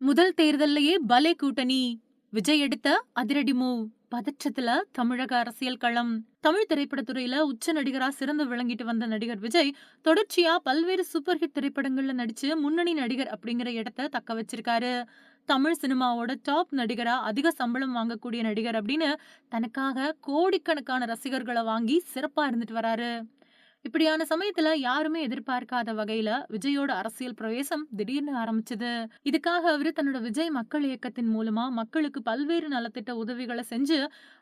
முதல் தேர்தல்லையே பலே கூட்டணி. விஜய் எடுத்த அதிரடி மூவ் பதற்றத்துல தமிழக அரசியல் களம். தமிழ் திரைப்படத்துறையில உச்ச நடிகரா சிறந்து விளங்கிட்டு வந்த நடிகர் விஜய் தொடர்ச்சியா பல்வேறு சூப்பர் ஹிட் திரைப்படங்கள்ல நடிச்சு முன்னணி நடிகர் அப்படிங்கிற இடத்த தக்க வச்சிருக்காரு. தமிழ் சினிமாவோட டாப் நடிகரா அதிக சம்பளம் வாங்கக்கூடிய நடிகர் அப்படின்னு தனக்காக கோடிக்கணக்கான ரசிகர்களை வாங்கி சிறப்பா இருந்துட்டு வராரு. இப்படியான சமயத்துல யாருமே எதிர்பார்க்காத வகையில விஜயோட அரசியல் பிரவேசம் திடீர்னு ஆரம்பிச்சது. இதுக்காக அவரு தன்னோட விஜய் மக்கள் இயக்கத்தின் மூலமா மக்களுக்கு பல்வேறு நலத்திட்ட உதவிகளை செஞ்சு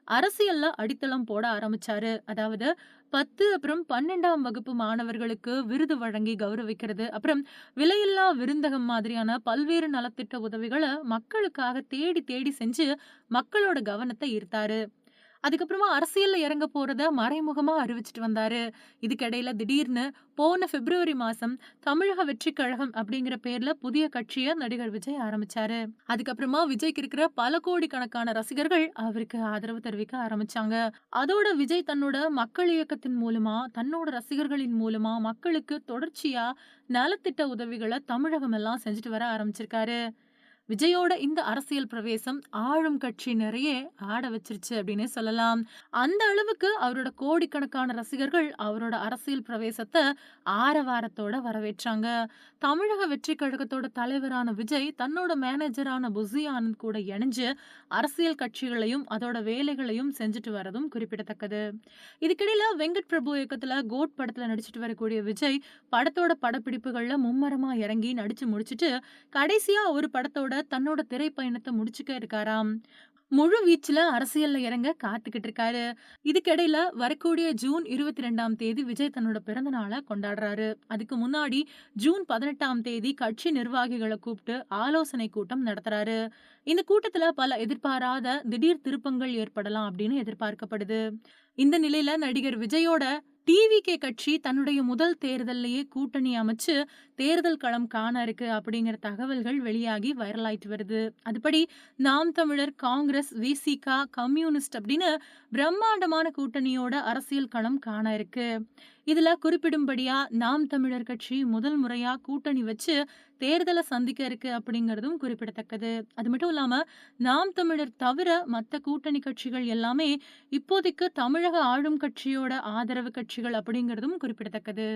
அரசியல்ல அடித்தளம் போட ஆரம்பிச்சாரு. அதாவது பத்து அப்புறம் பன்னெண்டாம் வகுப்பு மாணவர்களுக்கு விருது வழங்கி கௌரவிக்கிறது. அப்புறம் விலையில்லா விருந்தகம் மாதிரியான பல்வேறு நலத்திட்ட உதவிகளை மக்களுக்காக தேடி தேடி செஞ்சு மக்களோட கவனத்தை ஈர்த்தாரு. அதுக்கப்புறமா அரசியலில் இறங்க போகிறத மறைமுகமாக அறிவிச்சிட்டு வந்தார். இதுக்கிடையில் திடீர்னு போன பிப்ரவரி மாதம் தமிழக வெற்றி கழகம் அப்படிங்கிற பேரில் புதிய கட்சியை நடிகர் விஜய் ஆரம்பிச்சாரு. அதுக்கப்புறமா விஜய்க்கு இருக்கிற பல கோடி கணக்கான ரசிகர்கள் அவருக்கு ஆதரவு தெரிவிக்க ஆரம்பிச்சாங்க. அதோட விஜய் தன்னோட மக்கள் இயக்கத்தின் மூலமா தன்னோட ரசிகர்களின் மூலமா மக்களுக்கு தொடர்ச்சியா நலத்திட்ட உதவிகளை தமிழகம் எல்லாம் செஞ்சுட்டு வர ஆரம்பிச்சிருக்காரு. விஜயோட இந்த அரசியல் பிரவேசம் ஆளும் கட்சி நிறைய ஆட வச்சிருச்சு அப்படின்னு சொல்லலாம். அந்த அளவுக்கு அவரோட கோடிக்கணக்கான ரசிகர்கள் அவரோட அரசியல் பிரவேசத்தை ஆரவாரத்தோட வரவேற்றாங்க. தமிழக வெற்றி கழகத்தோட தலைவரான விஜய் தன்னோட மேனேஜரான புசி ஆனந்த் கூட இணைஞ்சு அரசியல் கட்சிகளையும் அதோட வேலைகளையும் செஞ்சுட்டு வரதும் குறிப்பிடத்தக்கது. இதுக்கிடையில வெங்கட் பிரபு இயக்கத்துல கோட் படத்துல நடிச்சிட்டு வரக்கூடிய விஜய் படத்தோட படப்பிடிப்புகள்ல மும்மரமா இறங்கி நடிச்சு முடிச்சிட்டு கடைசியா ஒரு படத்தோட தன்னோட திரைப்பயணத்தை முடிச்சுக்க இருக்காராம். முழு வீச்சுல அரசியல்ல இறங்க காத்துக்கிட்டு இருக்காரு. இதுக்கிடையில வரக்கூடிய ஜூன் இருபத்தி ரெண்டாம் தேதி விஜய் தன்னோட பிறந்த நாளை கொண்டாடுறாரு. அதுக்கு முன்னாடி ஜூன் பதினெட்டாம் தேதி கட்சி நிர்வாகிகளை கூப்பிட்டு ஆலோசனை கூட்டம் நடத்துறாரு. இந்த கூட்டத்துல பல எதிர்பாராத திடீர் திருப்பங்கள் ஏற்படலாம் அப்படின்னு எதிர்பார்க்கப்படுது. இந்த நிலையில நடிகர் விஜயோட டிவிகே கட்சி தன்னுடைய முதல் தேர்தல்லையே கூட்டணி அமைச்சு தேர்தல் களம் காண இருக்கு அப்படிங்கிற தகவல்கள் வெளியாகி வைரல் ஆயிட்டு வருது. அதுபடி நாம் தமிழர் காங்கிரஸ் விசிகா கம்யூனிஸ்ட் அப்படின்னு பிரம்மாண்டமான கூட்டணியோட அரசியல் களம் காண இருக்கு. இதுல குறிப்பிடும்படியா நாம் தமிழர் கட்சி முதல் முறையா கூட்டணி வச்சு தேர்தலை சந்திக்க இருக்கு அப்படிங்கிறதும் குறிப்பிடத்தக்கது. அது மட்டும் இல்லாம நாம் தமிழர் தவிர மற்ற கூட்டணி கட்சிகள் எல்லாமே இப்போதைக்கு தமிழக ஆளும் கட்சியோட ஆதரவு கட்சிகள் அப்படிங்கிறதும் குறிப்பிடத்தக்கது.